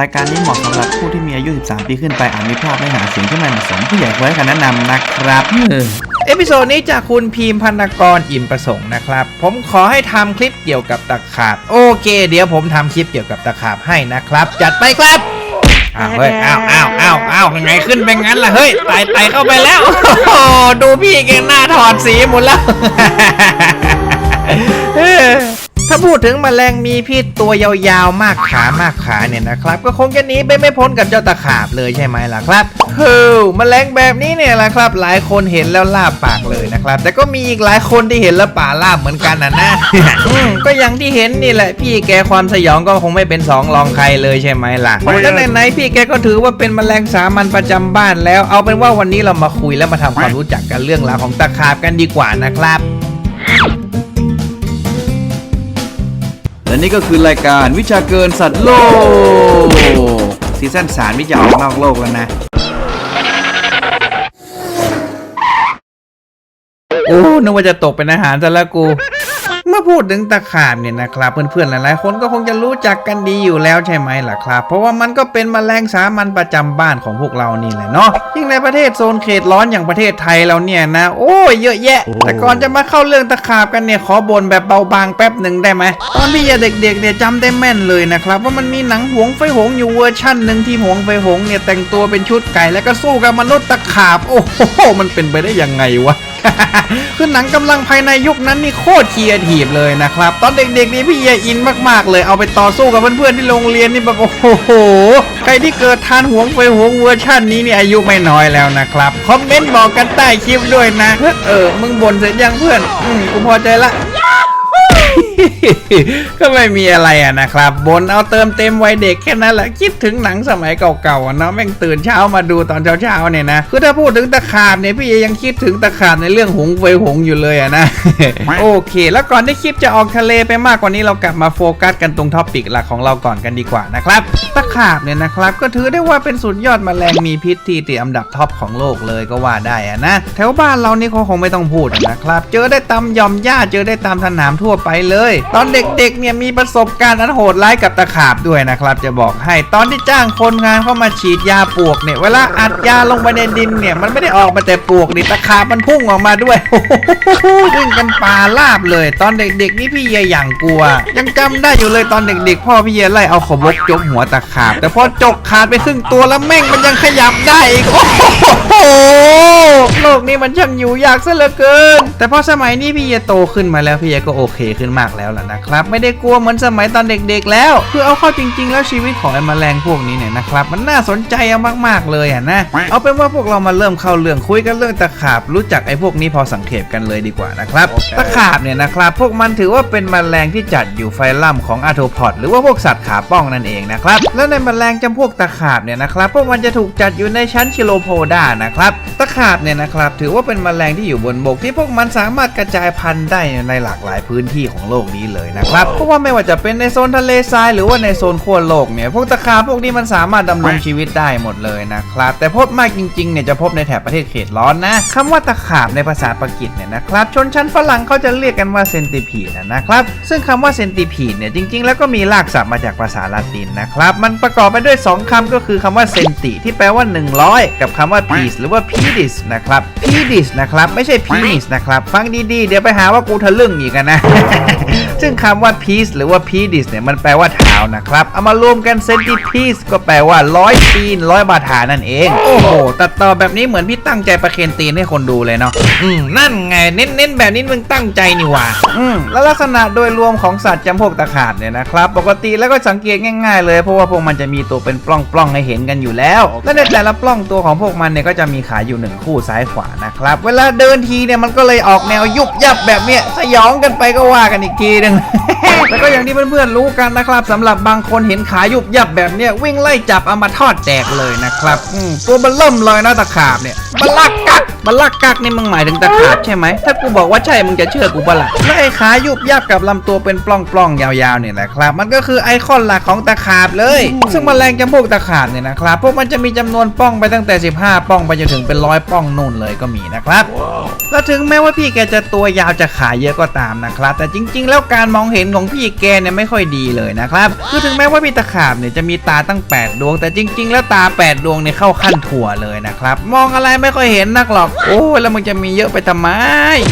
รายการนี้เหมาะสำหรับผู้ที่มีอายุ 13 ปีขึ้นไปอาจมีภาพไม่หาเสียงที่ไม่เหมาะสมผู้ใหญ่ควรให้คำแนะนำนะครับ เอพิโซดนี้จากคุณพีมพันกรอิ่มประสงค์นะครับ ผมขอให้ทำคลิปเกี่ยวกับตะขาบ โอเค เดี๋ยวผมทำคลิปเกี่ยวกับตะขาบให้นะครับ จัดไปครับอ้าวเฮ้ยอ้าวอ้าวอ้าวอ้าวยังไงขึ้นไปงั้นล่ะเฮ้ยไต่ไต่เข้าไปแล้วโอ้โหดูพี่แกหน้าถอดสีหมดแล้ว ถ้าพูดถึงแมลงมีพิษตัวยาวๆ มากขามากขาเนี่ยนะครับ ก็คงจะหนีไปไม่พ้นกับเจ้าตะขาบเลยใช่ไหมล่ะครับเฮ้ยแมลงแบบนี้เนี่ยแหละครับ หลายคนเห็นแล้วลาบปากเลยนะครับ แต่ก็มีอีกหลายคนที่เห็นแล้วป่าลาบเหมือนกันนะนะก็อย่างที่เห็นนี่แหละ พี่แกความสยองก็คงไม่เป็นสองรองใครเลยใช่ไหมล่ะแล้วไหนๆพี่แกก็ถือว่าเป็นแมลงสามัญประจำบ้านแล้ว เอาเป็นว่าวันนี้เรามาคุยแล้วมาทำความรู้จักกันเรื่องราวของตะขาบกันดีกว่านะครับ และนี่ก็คือรายการวิชาเกินสัตว์โลกซีซั่นสามวิจาออกนอกโลกแล้วนะ โอ้นึกว่าจะตกเป็นอาหารซะแล้วกู มื่อพูดถึงตะขาบเนี่ยนะครับเพื่อนๆหลายๆ คนก็คงจะรู้จักกันดีอยู่แล้วใช่ไหมล่ะครับ เพราะว่ามันก็เป็นแมลงสามัญประจำบ้านของพวกเรานี่แหละเนาะยิ่งในประเทศโซนเขตร้อนอย่างประเทศไทยเราเนี่ยนะ โอ้ยเยอะแยะ แต่ก่อนจะมาเข้าเรื่องตะขาบกันเนี่ยขอบ่นแบบเบาบางแป๊บหนึ่งได้ไหมตอนพี่ยังเด็กๆเนี่ยจำได้แม่นเลยนะครับ ว่ามันมีหนังหวงไฟหงอยู่เวอร์ชั่นหนึ่งที่หวงไฟหงเนี่ยแต่งตัวเป็นชุดไก่แล้วก็สู้กับมนุษย์ตะขาบ โอ้โหมันเป็นไปได้ยังไงวะ คือหนังกำลังภายในยุคนั้นนี่โคตรเคียร์ทีฟเลยนะครับ ตอนเด็กๆนี่พี่เยอินมากๆเลยเอาไปต่อสู้กับเพื่อนๆที่โรงเรียนนี่แบบโอ้โห ใครที่เกิดทานหวงไฟหวงเวอร์ชันนี้นี่อายุไม่น้อยแล้วนะครับ คอมเมนต์บอกกันใต้คลิปด้วยนะ เออมึงบ่นเสร็จยังเพื่อน อืมกูพอใจละ ก็ไม่มีอะไรอะนะครับ บนเอาเติมเต็มวัยเด็กแค่นั้นแหละ คิดถึงหนังสมัยเก่าๆเนาะแม่งตื่นเช้ามาดูตอนเช้าๆเนี่ยนะ คือถ้าพูดถึงตะขาบเนี่ยพี่ยังคิดถึงตะขาบในเรื่องหงไฟหงอยู่เลยอะนะ โอเค แล้วก่อนที่คลิปจะออกทะเลไปมากกว่านี้เรากลับมาโฟกัสกันตรงท็อปิกหลักของเราก่อนกันดีกว่านะครับ ตะขาบเนี่ยนะครับ ก็ถือได้ว่าเป็นสุดยอดแมลงมีพิษที่ติดอันดับท็อปของโลกเลยก็ว่าได้อะนะ แถวบ้านเรานี่เขาคงไม่ต้องพูดนะครับ เจอได้ตามยอมหญ้าเจอได้ตามสนามทั่ั่วไปเลย ตอนเด็กๆเนี่ยมีประสบการณ์อันโหดร้ายกับตะขาบด้วยนะครับ จะบอกให้ตอนที่จ้างคนงานเข้ามาฉีดยาปวกเนี่ยเวลาอัดยาลงไปในดินเนี่ยมันไม่ได้ออกมาแต่ปวกนี่ตะขาบมันพุ่งออกมาด้วยวิ่งกันปลาลาบเลย ตอนเด็กๆนี่พี่เยอย่างกลัว ยังจำได้อยู่เลยตอนเด็กๆ พ่อพี่เยไล่เอาขบกจกหัวตะขาบ แต่พอจกขาดไปครึ่งตัวแล้วแม่งมันยังขยับได้อีกโอ้โหโลกนี้มันช่างอยู่ยากซะเหลือเกิน แต่พอสมัยนี้พี่เยโตขึ้นมาแล้วพี่เยก็โอเคขึ้นมากแล้วล่ะนะครับ ไม่ได้กลัวเหมือนสมัยตอนเด็กๆ แล้ว คือเอาเข้าจริง ๆ แล้วชีวิตของไอ้แมลงพวกนี้เนี่ยนะครับมันน่าสนใจเอามากๆเลยอะนะเอาเป็นว่าพวกเรามาเริ่มเข้าเรื่องคุยกันเรื่องตะขาบรู้จักไอ้พวกนี้พอสังเขปกันเลยดีกว่านะครับตะขาบเนี่ยนะครับพวกมันถือว่าเป็นแมลงที่จัดอยู่ไฟลัมของอาร์โทพอดหรือว่าพวกสัตว์ขาป้องนั่นเองนะครับแล้วในแมลงจำพวกตะขาบเนี่ยนะครับพวกมันจะถูกจัดอยู่ในชั้นชิโลโพดานะครับตะขาบเนี่ยนะครับถือว่าเป็นแมลงที่อยู่บนบกที่พวกมันสามารถกระจายพันธุ์ได้ในหลากหลายพื้นที่ของโลกนี้เลยนะครับ เพราะว่าไม่ว่าจะเป็นในโซนทะเลทรายหรือว่าในโซนขั้วโลกเนี่ยพวกตะขาบพวกนี้มันสามารถดำรงชีวิตได้หมดเลยนะครับ แต่พบมากจริงๆเนี่ยจะพบในแถบประเทศเขตร้อนนะคำว่าตะขาบในภาษาปากีสเนี่ยนะครับชนชั้นฝรั่งเขาจะเรียกกันว่าเซนติพีดนะครับซึ่งคำว่าเซนติพีดเนี่ยจริง ๆ แล้วก็มีรากศัพท์มาจากภาษาละตินนะครับมันประกอบไปด้วย 2คำก็คือคำว่าเซนติที่แปลว่า 100 กับคำว่า peace หรือว่า pedis นะครับ pedis นะครับไม่ใช่ penis นะครับฟังดีๆ เดี๋ยวไปหาว่ากูทะลึ่งอีกอะนะ Hahahaha ซึ่งคำว่า peace หรือว่า pedis เนี่ยมันแปลว่าเท้านะครับ เอามารวมกัน centipede ก็แปลว่าร้อยตีนร้อยบาทานั่นเอง โอ้โห ตัดต่อแบบนี้เหมือนพี่ตั้งใจประเคนตีนให้คนดูเลยเนาะ อืม นั่นไง เน้นๆแบบนี้มึงตั้งใจนี่หว่า อืม แล้วลักษณะโดยรวมของสัตว์จำพวกตะขาบเนี่ยนะครับ ปกติแล้วก็สังเกตง่าย ๆ เลย เพราะว่าพวกมันจะมีตัวเป็นปล้องๆให้เห็นกันอยู่แล้ว และในแต่ละปล้องตัวของพวกมันเนี่ยก็จะมีขาอยู่หนึ่งคู่ซ้ายขวานะครับ เวลาเดินทีเนี่ยมันก็เลยออกแนวยุบยับแบบเนี้ยสยองกันไปก็ว่ากันอีกทีนึงแล้วก็อย่างที่เพื่อนๆรู้กันนะครับสำหรับบางคนเห็นขายุบยับแบบเนี้ยวิ่งไล่จับเอามาทอดแจกเลยนะครับตัวมันเริ่มเลยนะตะขาบเนี่ย บัลลักกักบัลลักกักนี่มึงหมายถึงตะขาบใช่ไหม ถ้ากูบอกว่าใช่มึงจะเชื่อกูปะล่ะและไอ้ขายุบยับกับลำตัวเป็นปล้องๆยาวๆเนี่ยแหละครับ มันก็คือไอคอนหลักของตะขาบเลย ซึ่งแมลงจำพวกตะขาบเนี่ยนะครับ พวกมันจะมีจำนวนป้องไปตั้งแต่ 15 ป้องไปจนถึงเป็นร้อยป้องนู่นเลยก็มีนะครับและถึงแม้ว่าพี่แกจะตัวยาวจะขาเยอะก็ตามนะครับ แต่จริง ๆ แล้วการมองเห็นของพี่แกเนี่ยไม่ค่อยดีเลยนะครับ คือถึงแม้ว่าพี่ตะขาบเนี่ยจะมีตาตั้ง 8 ดวง แต่จริง ๆ แล้วตา 8 ดวงเนี่ยเข้าขั้นถั่วเลยนะครับ มองอะไรไม่ค่อยเห็นนักหรอก โอ้ยแล้วมึงจะมีเยอะไปทำไม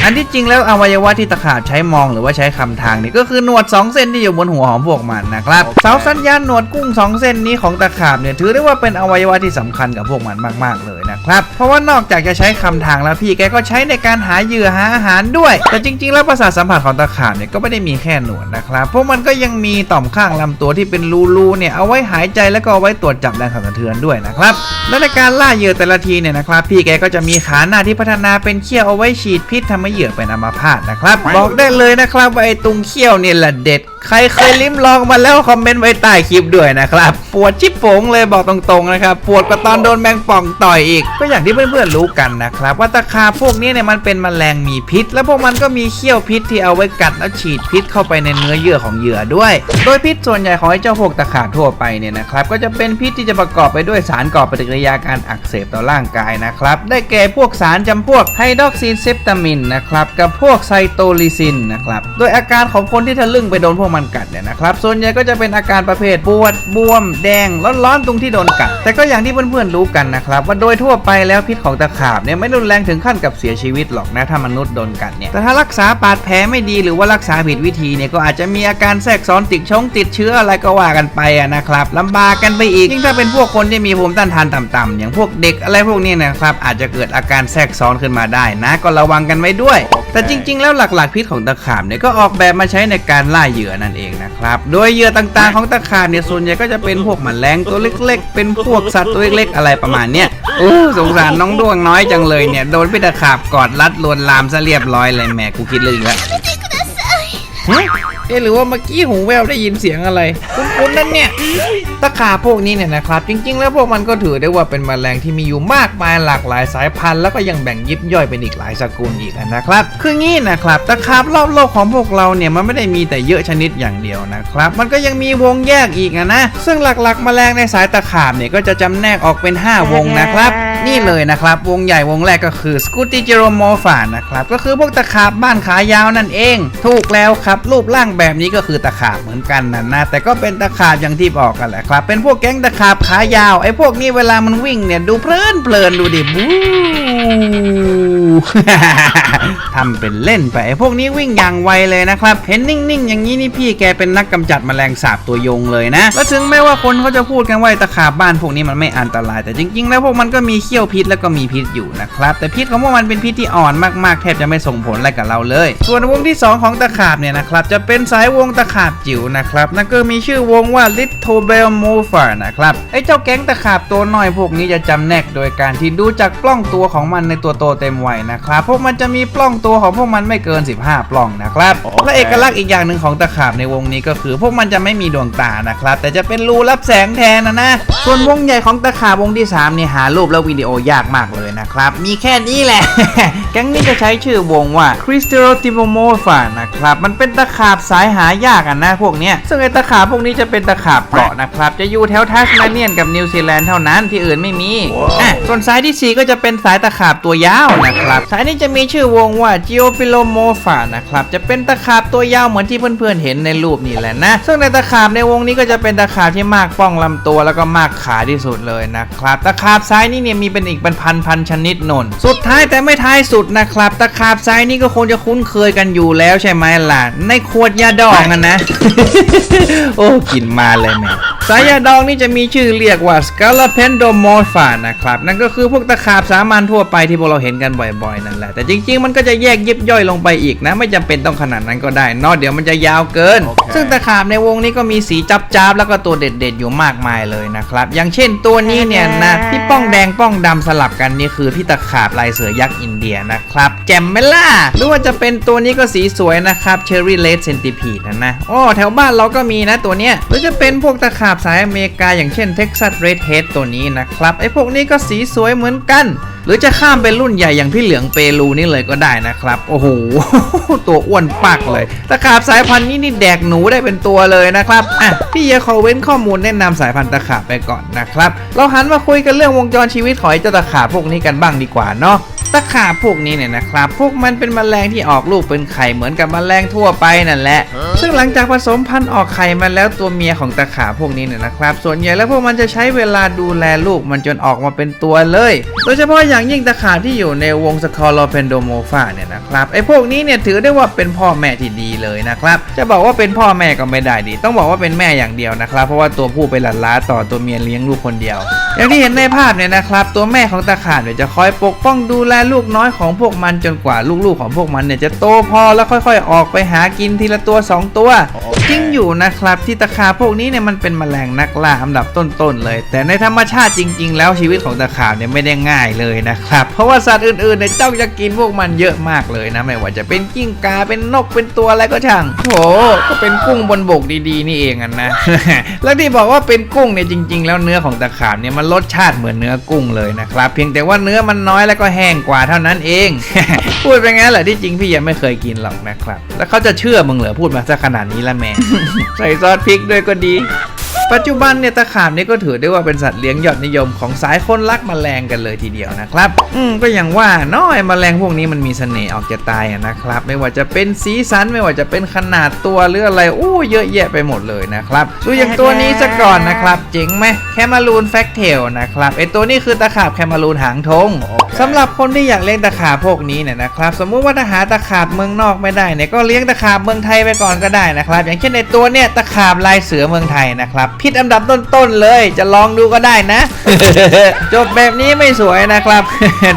อันที่จริงแล้วอวัยวะที่ตะขาบใช้มองหรือว่าใช้คำทางนี่ก็คือหนวด 2 เส้นที่อยู่บนหัวของพวกมันนะครับเสาสัญญาณหนวดกุ้ง 2 เส้นนี้ของตะขาบเนี่ยถือได้ว่าเป็นอวัยวะที่สำคัญกับพวกมันมาก ๆ เลยนะ ครับ เพราะว่านอกจากจะใช้คำทางแล้วพี่แกก็ใช้ในการหาเหยื่อหาอาหารด้วย แต่จริง ๆ แล้วประสาทสัมผัสของตะขาบเนี่ยก็ไม่ได้มีแค่หนวดนะครับพวกมันก็ยังมีต่อมข้างลำตัวที่เป็นรูๆเนี่ยเอาไว้หายใจแล้วก็เอาไว้ตรวจจับแรงสั่นสะเทือนด้วยนะครับและในการล่าเหยื่อแต่ละทีเนี่ยนะครับพี่แกก็จะมีขาหน้าที่พัฒนาเป็นเขี้ยวเอาไว้ฉีดพิษทำให้เหยื่อเป็นอัมพาตนะครับบอกได้เลยนะครับว่าไอ้ตรงเขี้ยวเนี่ยแหละเด็ด ใครเคยลิ้มลองมาแล้วคอมเมนต์ไว้ใต้คลิปด้วยนะครับ ปวดชิบโป๋งเลยบอกตรงๆนะครับ ปวดกว่าตอนโดนแมงป่องต่อยอีก ก็อย่างที่เพื่อนๆรู้กันนะครับ ว่าตะขาพวกนี้เนี่ยมันเป็นแมลงมีพิษ และพวกมันก็มีเขี้ยวพิษที่เอาไว้กัดแล้วฉีดพิษเข้าไปในเนื้อเยื่อของเหยื่อด้วย โดยพิษส่วนใหญ่ของไอ้เจ้าพวกตะขาทั่วไปเนี่ยนะครับก็จะเป็นพิษที่จะประกอบไปด้วยสารก่อปฏิกิริยาการอักเสบต่อร่างกายนะครับได้แก่พวกสารจำพวกไฮดรอกซีเซปตามินนะครับกับพวกไซโตลิซินนะครับโดยอาการของคนที่ทะลึ่งไปโดนพวกมันกัดเนี่ยนะครับส่วนใหญ่ก็จะเป็นอาการประเภทปวดบวม แดงร้อนๆตรงที่โดนกัด แต่ก็อย่างที่เพื่อนๆรู้กันนะครับว่าโดยทั่วไปแล้วพิษของตะขาบเนี่ยไม่รุนแรงถึงขั้นกับเสียชีวิตหรอกนะถ้ามนุษย์โดนกัดเนี่ยแต่ถ้ารักษาบาดแผลไม่ดีหรือว่ารักษาผิดวิธีเนี่ยก็อาจจะมีอาการแทรกซ้อนติดชงติดเชื้ออะไรก็ว่ากันไปนะครับลำบากกันไปอีกยิ่งถ้าเป็นพวกคนที่มีภูมิต้านทานต่ำๆอย่างพวกเด็กอะไรพวกนี้นะครับอาจจะเกิดอาการแทรกซ้อนขึ้นมาได้นะ ก็ระวังกันไว้ด้วย แต่จริง ๆ แล้วหลักๆพิษของตะขาบเนี่ยก็ออกแบบมาใช้ในการล่าเหยื่อนั่นเองนะครับ โดยเหยื่อต่างๆของตะขาบเนี่ยส่วนใหญ่ก็จะเป็นพวกแมลงตัวเล็ก ๆ เป็นพวกสัตว์ตัวเล็กๆอะไรประมาณเนี้ยโอ้สงสารน้องดวงน้อยจังเลยเนี่ยโดนพี่ตะขาบกอดรัดลวนลามซะเรียบร้อยเลยแหมกูคิดเลยอีกแล้วเฮ้ยเอ๊ะหรือว่าเมื่อกี้หูแววได้ยินเสียงอะไร คุ้นๆนั่นเนี่ย ตะขาพวกนี้เนี่ยนะครับ จริง ๆ แล้วพวกมันก็ถือได้ว่าเป็นแมลงที่มีอยู่มากมายหลากหลายสายพันธุ์แล้วก็ยังแบ่งยิบย่อยเป็นอีกหลายสกุลอีกนะครับ คืองี้นะครับ ตะขาบรอบโลกของพวกเราเนี่ยมันไม่ได้มีแต่เยอะชนิดอย่างเดียวนะครับ มันก็ยังมีวงแยกอีกอะนะ ซึ่งหลักๆแมลงในสายตะขาบเนี่ยก็จะจำแนกออกเป็น 5 วงนะครับ นี่เลยนะครับ วงใหญ่วงแรกก็คือ s c u t i g e r o m o p h a นะครับก็คือพวกตะขาบบ้านขายาวนั่นเอง ถูกแล้วครับ รูปร่างแบบนี้ก็คือตะขาบเหมือนกันนะนะแต่ก็เป็นตะขาบอย่างที่บอกกันแหละครับ เป็นพวกแก๊งตะขาบขายาวไอ้พวกนี้เวลามันวิ่งเนี่ยดูเพลินเพลินดูดิบูทำเป็นเล่นไปไอ้พวกนี้วิ่งอย่างไวเลยนะครับเห็นนิ่งๆอย่างนี้นี่พี่แกเป็นนักกำจัดแมลงสาบตัวยงเลยนะ และถึงแม้ว่าคนเขาจะพูดกันว่าตะขาบบ้านพวกนี้มันไม่อันตราย แต่จริง ๆ แล้วพวกมันก็มีเขี้ยวพิษแล้วก็มีพิษอยู่นะครับ แต่พิษของพวกมันเป็นพิษที่อ่อนมากๆ แทบจะไม่ส่งผลอะไรกับเราเลย ส่วนวงที่ 2 ของตะขาบเนี่ยนะครับ จะเป็นสายวงตะขาบจิ๋วนะครับ นั่นก็มีชื่อวงว่า Little Bell m o f a นะครับ ไอ้เจ้าแก๊งตะขาบตัวน้อยพวกนี้จะจำแนกโดยการที่ดูจากปล้องตัวของมันในตัวโตเต็มวัยนะครับ พวกมันจะมีปล้องตัวของพวกมันไม่เกิน 15 ปล้องนะครับ และเอกลักษณ์อีกอย่างหนึ่งของตะขาบในวงนี้ก็คือ พวกมันจะไม่มีดวงตานะครับ แต่จะเป็นรูรับแสงแทนนะนะ ส่วนวงใหญ่ของตะขาบวงที่3เนี่ยหารูปและวิดีโอยากมากเลยนะครับ มีแค่นี้แหละ แก๊งนี้จะใช้ชื่อวงว่า c r y s t a l t i m o m o p h a นะครับ มันเป็นตะขาบสายหายากอะนะพวกเนี้ย ซึ่งไอตะขาบพวกนี้จะเป็นตะขาบเกาะนะครับ จะอยู่แถวทัสมาเนียนกับนิวซีแลนด์เท่านั้นที่อื่นไม่มีอะส่วนสายที่ 4 ก็จะเป็นสายตะขาบตัวยาวนะครับ สายนี้จะมีชื่อวงว่า g e o p h i l o m o p h a นะครับ จะเป็นตะขาบตัวยาวเหมือนที่เพื่อนๆเห็นในรูปนี่แหละนะ ซึ่งในตะขาบในวงนี้ก็จะเป็นตะขาบที่มากป้องลำตัวแล้วก็มากขาที่สุดเลยนะครับ ตะขาบซ้ายนี่เนี่ยมีเป็นอีกเป็นพันพันๆชนิดนนสุดท้ายแต่ไม่ท้ายสุดนะครับ ตะขาบซ้ายนี่ก็คงจะคุ้นเคยกันอยู่แล้วใช่ไหมล่ะ ในขวดยาดองอะนะ โอ้กลินมาเลยแม่สายยาดองนี่จะมีชื่อเรียกว่า Scalopendomorpha นะครับ นั่นก็คือพวกตะขาบสามัญทั่วไปที่พวกเราเห็นกันบ่อยๆ นั่นแหละ แต่จริงๆ มันก็จะแยกยิบย่อยลงไปอีกนะ ไม่จำเป็นต้องขนาดนั้นก็ได้เนอะเดี๋ยวมันจะยาวเกิน ซึ่งตะขาบในวงนี้ก็มีสีจับๆ แล้วก็ตัวเด็ดๆ อยู่มากมายเลยนะครับ อย่างเช่นตัวนี้เนี่ยนะที่ป้องแดงป้องดำสลับกันนี่คือพี่ตะขาบลายเสือยักษ์อินเดียนะครับ แจ่มไหมล่ะ หรือว่าจะเป็นตัวนี้ก็สีสวยนะครับเชอร์รี่เลดเซนติพีดนะนะอ้แถวบ้านเราก็มีนะตัวเนี้ยหรือจะเป็นพวกตะขาบสายอเมริกาอย่างเช่นเท็กซัสเรดเฮดตัวนี้นะครับไอ้พวกนี้ก็สีสวยเหมือนกัน หรือจะข้ามเป็นรุ่นใหญ่อย่างพี่เหลืองเปรูนี่เลยก็ได้นะครับ โอ้โห ตัวอ้วนปักเลยตะขาบสายพันธุ์นี้นี่แดกหนูได้เป็นตัวเลยนะครับอะพี่เยขอเว้นข้อมูลแนะนำสายพันธุ์ตะขาบไปก่อนนะครับ เราหันมาคุยกันเรื่องวงจรชีวิตของไอ้เจ้าตะขาบพวกนี้กันบ้างดีกว่าเนาะตะขาบพวกนี้เนี่ยนะครับ พวกมันเป็นแมลงที่ออกลูกเป็นไข่เหมือนกับแมลงทั่วไปนั่นแหละ ซึ่งหลังจากผสมพันธุ์ออกไข่มาแล้วตัวเมียของตะขาบพวกนี้เนี่ยนะครับ ส่วนใหญ่แล้วพวกมันจะใช้เวลาดูแลลูกมันจนออกมาเป็นตัวเลย โดยเฉพาะอย่างยิ่งตะขาบที่อยู่ในวงสคอโลเพนโดโมฟาเนี่ยนะครับไอ้พวกนี้เนี่ยถือได้ว่าเป็นพ่อแม่ที่ดีเลยนะครับ จะบอกว่าเป็นพ่อแม่ก็ไม่ได้ดี ต้องบอกว่าเป็นแม่อย่างเดียวนะครับ เพราะว่าตัวผู้ไปหลั่นล้าต่อตัวเมียเลี้ยงลูกคนเดียว อย่างที่เห็นในภาพเนี่ยนะครับ ตัวแม่ของตะขาบเนี่ยจะคอยปกป้องดูแลลูกน้อยของพวกมันจนกว่าลูกๆของพวกมันเนี่ยจะโตพอแล้วค่อย ๆ ออกไปหากินทีละตัว 2 ตัว จริงอยู่นะครับที่ตะขาบพวกนี้เนี่ยมันเป็นแมลงนักล่าอันดับต้นๆเลย แต่ในธรรมชาติจริง ๆ แล้วชีวิตของตะขาบเนี่ยไม่ได้ง่ายเลยนะครับเพราะว่าสัตว์อื่นๆเนี่ยจ้องจะกินพวกมันเยอะมากเลยนะไม่ว่าจะเป็นกิ้งกาเป็นนกเป็นตัวอะไรก็ช่างโถก็เป็นกุ้งบนบกดีๆ นี่เองอะนะแล้วที่บอกว่าเป็นกุ้งเนี่ยจริง ๆ แล้วเนื้อของตะขาบเนี่ยมันรสชาติเหมือนเนื้อกุ้งเลยนะครับเพียงแต่ว่าเนื้อมันน้อยแล้วก็แห้งกว่าเท่านั้นเอง พูดไปงั้นแหละที่จริงพี่ยังไม่เคยกินหรอกนะครับแล้วเขาจะเชื่อมึงเหรอพูดมาซะขนาดนี้ละแม่ใส่ซอสพริกด้วยก็ดี ปัจจุบันเนี่ยตะขาบนี่ก็ถือได้ว่าเป็นสัตว์เลี้ยงยอดนิยมของสายคนรักแมลงกันเลยทีเดียวนะครับ อืมก็อย่างว่าน้อยแมลงพวกนี้มันมีเสน่ห์ออกจะตายอะนะครับ ไม่ว่าจะเป็นสีสันไม่ว่าจะเป็นขนาดตัวหรืออะไรอู้เยอะแยะไปหมดเลยนะครับดูอย่างตัวนี้ซะก่อนนะครับ เจ๋งไหมแคมารูนแฟกเทลนะครับไอตัวนี้คือตะขาบแคมารูนหางธงสำหรับคนที่อยากเลี้ยงตะขาบพวกนี้เนี่ยนะครับ สมมุติว่าถ้าหาตะขาบเมืองนอกไม่ได้เนี่ยก็เลี้ยงตะขาบเมืองไทยไปก่อนก็ได้นะครับ อย่างเช่นในตัวเนี่ยตะขาบลายเสือเมืองไทยนะครับพิษอันดับต้นๆเลย จะลองดูก็ได้นะ จบแบบนี้ไม่สวยนะครับ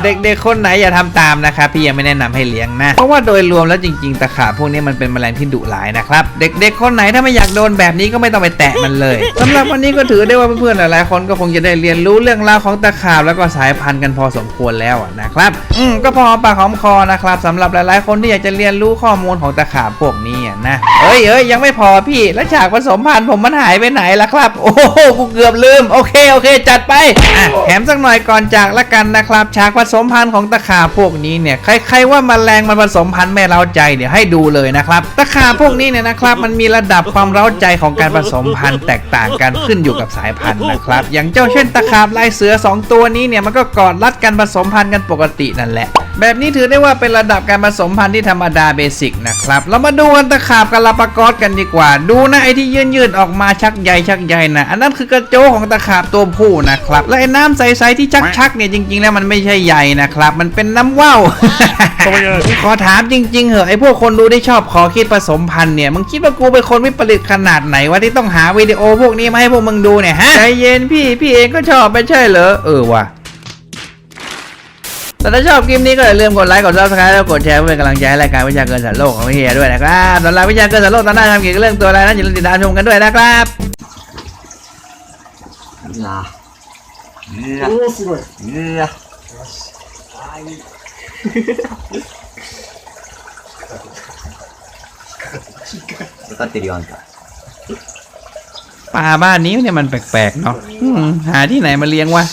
เด็กๆคนไหนอย่าทำตามนะครับพี่ยังไม่แนะนำให้เลี้ยงนะ เพราะว่าโดยรวมแล้วจริง ๆ ตะขาบพวกนี้มันเป็นแมลงที่ดุร้ายนะครับ เด็กๆคนไหนถ้าไม่อยากโดนแบบนี้ก็ไม่ต้องไปแตะมันเลยสำหรับวันนี้ก็ถือได้ว่าเพื่อนๆหลายๆคนก็คงจะได้เรียนรู้เรื่องราวของตะขาบแล้วก็สายพันธุ์กันพอสมควรแล้วอะนะครับ อืมก็พอปากหอมคอนะครับสำหรับหลายๆ คนที่อยากจะเรียนรู้ข้อมูลของตะขาบพวกนี้นะเอ้ยเอ้ยยังไม่พอพี่ แล้วฉากผสมพันธุ์ผมมันหายไปไหนล่ะครับ โอ้โหกูเกือบลืม โอเคโอเค จัดไปอะแถมสักหน่อยก่อนจากละกันนะครับฉากผสมพันธุ์ของตะขาบพวกนี้เนี่ยใครๆว่าแมลงมันผสมพันธุ์ไม่เร้าใจเดี๋ยวให้ดูเลยนะครับตะขาบพวกนี้เนี่ยนะครับ มันมีระดับความเร้าใจของการผสมพันธุ์แตกต่างกันขึ้นอยู่กับสายพันธุ์นะครับ อย่างเจ้าเช่นตะขาบลายเสือสองตัวนี้เนี่ยมันก็กอดรัดกันผสมพันธุ์กันปกตินั่นแหละ แบบนี้ถือได้ว่าเป็นระดับการผสมพันธุ์ที่ธรรมดาเบสิกนะครับ เรามาดูกันตะขาบกับลาปากอสกันดีกว่า ดูนะไอ้ที่ยืนๆออกมาชักใยชักใยนะอันนั้นคือกระโจของตะขาบตัวผู้นะครับ และไอ้น้ำใสๆที่ชักๆเนี่ยจริงๆ แล้วมันไม่ใช่ใยนะครับ มันเป็นน้ำว่าวขอถามจริง ๆเหอะไอ้พวกคนดูที่ชอบขอคิดผสมพันธุ์เนี่ยมึงคิดว่ากูเป็นคนวิปริตขนาดไหนวะที่ต้องหาวิดีโอพวกนี้มาให้พวกมึงดูเนี่ยฮะใจเย็นพี่พี่เองก็ชอบไม่ใช่เหรอเออว่ะ แต่ถ้าชอบคลิปนี้ก็อย่าลืมกดไลค์ กด subscribe แล้วกดแชร์เพื่อเป็นกำลังใจให้รายการวิชาเกินสัตว์โลกของพี่เฮียด้วยนะครับสำหรับวิชาเกินสัตว์โลกตอนหน้าทำเกี่ยวกับเรื่องตัวอะไรนั้นอย่าลืมติดตามชมกันด้วยนะครับ うわうわおおすごいうわ分かってるよあんた ปลาบ้านนี้เนี่ยมันแปลกๆเนาะอืมหาที่ไหนมาเลี้ยงวะ